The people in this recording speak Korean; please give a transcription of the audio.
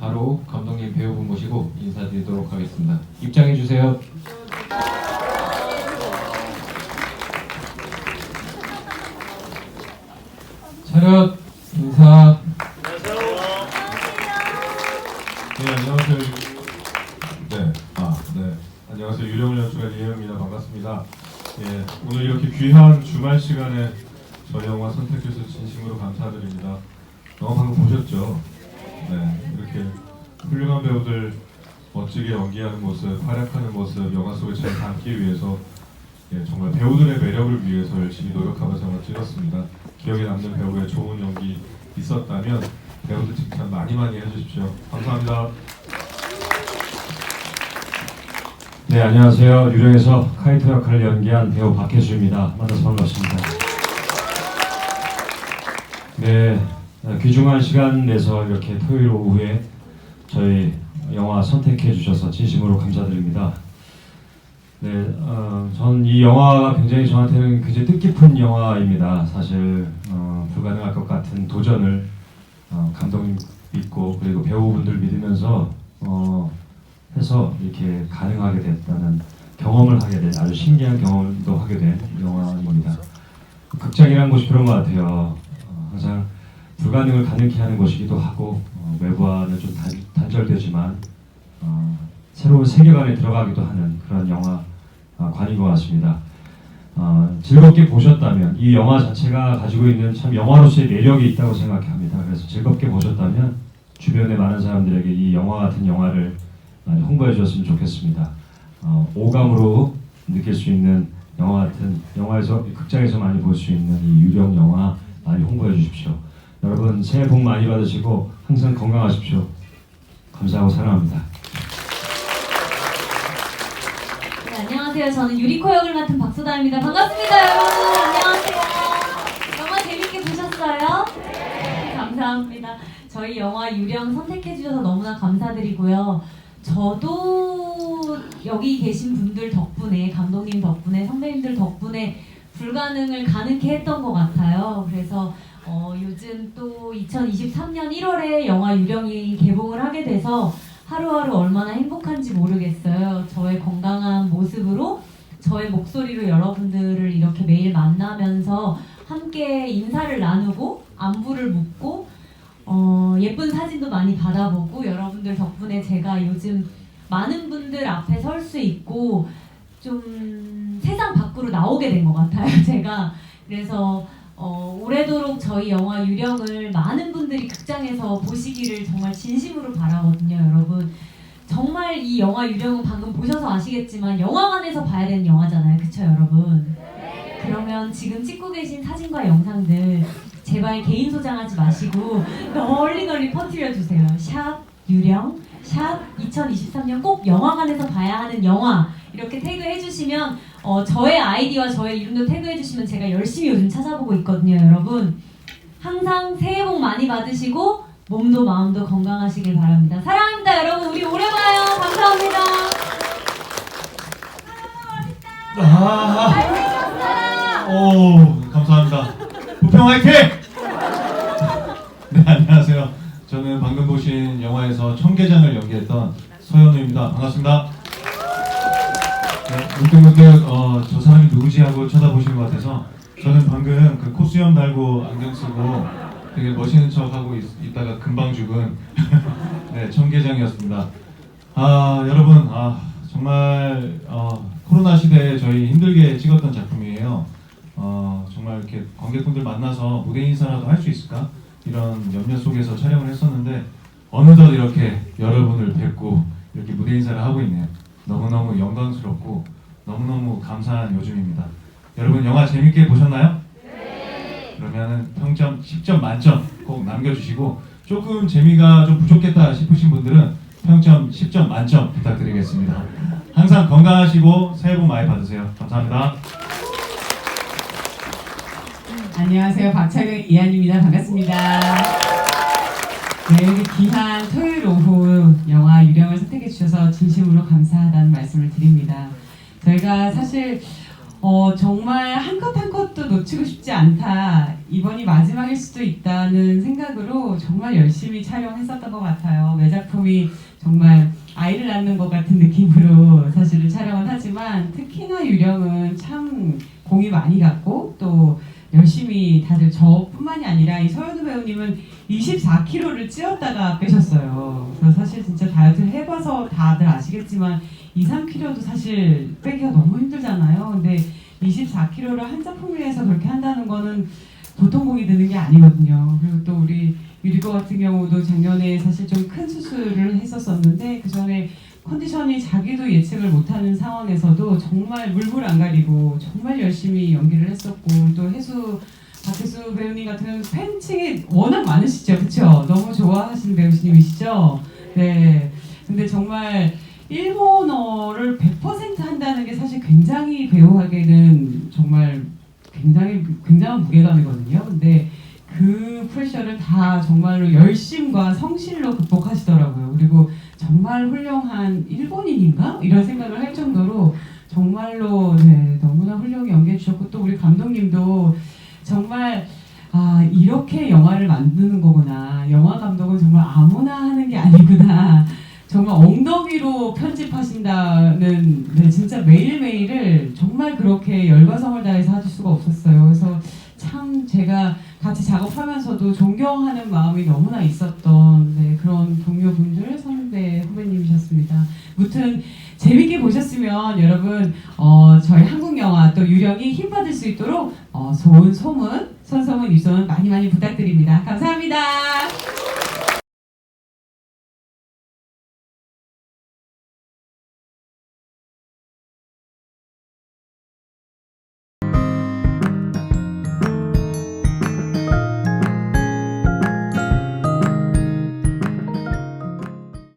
바로 감독님 배우분 모시고 인사드리도록 하겠습니다. 입장해 주세요. 차렷 인사. 네 안녕하세요. 네, 아, 네. 안녕하세요. 유령을 연출한 이혜영입니다. 반갑습니다. 예, 오늘 이렇게 귀한 주말 시간에 저희 영화 선택해서 진심으로 감사드립니다. 영화 방금 보셨죠? 네, 이렇게 훌륭한 배우들 멋지게 연기하는 모습, 활약하는 모습, 영화 속에 잘 담기 위해서 예, 정말 배우들의 매력을 위해서 열심히 노력하면서 영화 찍었습니다. 기억에 남는 배우의 좋은 연기 있었다면 배우들 칭찬 많이 많이 해주십시오. 감사합니다. 네, 안녕하세요. 유령에서 카이토 역할을 연기한 배우 박혜수입니다. 만나서 반갑습니다. 네, 어, 귀중한 시간 내서 이렇게 토요일 오후에 저희 영화 선택해 주셔서 진심으로 감사드립니다. 네, 어, 전이 영화가 굉장히 저한테는 굉장히 뜻깊은 영화입니다. 사실 어, 불가능할 것 같은 도전을 어, 감독님 믿고 그리고 배우분들 믿으면서 어, 해서 이렇게 가능하게 됐다는 경험을 하게 된 아주 신기한 경험도 하게 된 영화입니다. 극장이라는 곳이 그런 것 같아요. 어, 항상 불가능을 가능케 하는 곳이기도 하고 어, 외부와는 좀 단, 단절되지만 어, 새로운 세계관에 들어가기도 하는 그런 영화 어, 관인 것 같습니다. 어, 즐겁게 보셨다면 이 영화 자체가 가지고 있는 참 영화로서의 매력이 있다고 생각합니다. 그래서 즐겁게 보셨다면 주변의 많은 사람들에게 이 영화 같은 영화를 많이 홍보해 주셨으면 좋겠습니다. 어, 오감으로 느낄 수 있는 영화 같은 영화에서 극장에서 많이 볼 수 있는 이 유령 영화 많이 홍보해 주십시오. 여러분 새해 복 많이 받으시고 항상 건강하십시오. 감사하고 사랑합니다. 네, 안녕하세요. 저는 유리코 역을 맡은 박소다입니다. 반갑습니다, 여러분. 안녕하세요. 영화 재밌게 보셨어요? 네, 감사합니다. 저희 영화 유령 선택해 주셔서 너무나 감사드리고요. 저도 여기 계신 분들 덕분에 감독님 덕분에 선배님들 덕분에 불가능을 가능케 했던 것 같아요. 그래서 어, 요즘 또 2023년 1월에 영화 유령이 개봉을 하게 돼서 하루하루 얼마나 행복한지 모르겠어요. 저의 건강한 모습으로 저의 목소리로 여러분들을 이렇게 매일 만나면서 함께 인사를 나누고 안부를 묻고 어, 예쁜 사진도 많이 받아보고 여러분들 덕분에 제가 요즘 많은 분들 앞에 설 수 있고 좀 세상 밖으로 나오게 된 것 같아요. 제가 그래서 어, 오래도록 저희 영화 유령을 많은 분들이 극장에서 보시기를 정말 진심으로 바라거든요, 여러분. 정말 이 영화 유령은 방금 보셔서 아시겠지만 영화관에서 봐야 되는 영화잖아요, 그쵸, 여러분? 그러면 지금 찍고 계신 사진과 영상들 제발 개인 소장하지 마시고 널리 널리 퍼뜨려 주세요. 샵 유령, 샵 2023년 꼭 영화관에서 봐야 하는 영화 이렇게 태그해 주시면 어, 저의 아이디와 저의 이름도 태그해 주시면 제가 열심히 요즘 찾아보고 있거든요, 여러분. 항상 새해 복 많이 받으시고 몸도 마음도 건강하시길 바랍니다. 사랑합니다, 여러분. 우리 오래 봐요. 감사합니다. 아, 오, 감사합니다. 부평 화이팅! 네, 안녕하세요. 저는 방금 보신 영화에서 청계장을 연기했던 서현우입니다. 반갑습니다. 네, 문득문득 어, 저 사람이 누구지 하고 쳐다보신 것 같아서 저는 방금 그 코수염 달고 안경 쓰고 되게 멋있는 척 하고 있, 있다가 금방 죽은 네, 청계장이었습니다. 아 여러분 아 정말 어, 코로나 시대에 저희 힘들게 찍었던 작품이에요. 어, 정말 이렇게 관객분들 만나서 무대 인사라도 할 수 있을까 이런 염려 속에서 촬영을 했었는데 어느덧 이렇게 여러분을 뵙고 이렇게 무대 인사를 하고 있네요. 너무너무 영광스럽고 너무너무 감사한 요즘입니다. 여러분 영화 재밌게 보셨나요? 네. 그러면은 평점 10점 만점 꼭 남겨주시고 조금 재미가 좀 부족했다 싶으신 분들은 평점 10점 만점 부탁드리겠습니다. 항상 건강하시고 새해 복 많이 받으세요. 감사합니다. 안녕하세요. 박찬영 이한입니다. 반갑습니다. 네, 귀한 토요일 오후 영화 유령을 선택해 주셔서 진심으로 감사하다는 말씀을 드립니다. 저희가 사실 어, 정말 한 컷 한 컷도 놓치고 싶지 않다. 이번이 마지막일 수도 있다는 생각으로 정말 열심히 촬영했었던 것 같아요. 매 작품이 정말 아이를 낳는 것 같은 느낌으로 사실은 촬영은 하지만 특히나 유령은 참 공이 많이 갔고 또 열심히 다들 저뿐만이 아니라 이 서현우 배우님은 24kg를 찌었다가 빼셨어요. 그래서 사실 진짜 다이어트를 해봐서 다들 아시겠지만 2, 3kg도 사실 빼기가 너무 힘들잖아요. 근데 24kg를 한 작품을 위해서 그렇게 한다는 거는 보통 공이 드는 게 아니거든요. 그리고 또 우리 유리거 같은 경우도 작년에 사실 좀 큰 수술을 했었었는데 그 전에 컨디션이 자기도 예측을 못하는 상황에서도 정말 물불 안 가리고 정말 열심히 연기를 했었고 또 해수 박혜수 배우님 같은 팬층이 워낙 많으시죠, 그렇죠? 너무 좋아하시는 배우님이시죠. 네. 근데 정말 일본어를 100% 한다는 게 사실 굉장히 배우에게는 정말 굉장히 굉장한 무게감이거든요. 근데 그 프레셔를 다 정말로 열심과 성실로 극복하시더라고요. 그리고 정말 훌륭한 일본인인가 이런 생각을 할 정도로 정말로 네, 너무나 훌륭히 연기해 주셨고 또 우리 감독님도 정말 아 이렇게 영화를 만드는 거구나. 영화 감독은 정말 아무나 하는 게 아니구나. 정말 엉덩이로 편집하신다는 네, 진짜 매일매일을 정말 그렇게 열과 성을 다해서 하실 수가 없었어요. 그래서 참 제가 같이 작업하면서도 존경하는 마음이 너무나 있었던 네, 그런 동료분들, 선배, 후배님이셨습니다. 무튼 재밌게 보셨으면 여러분 어, 저희 한국 영화 또 유령이 힘 받을 수 있도록 어, 좋은 소문, 손성훈, 유소은 많이 많이 부탁드립니다. 감사합니다.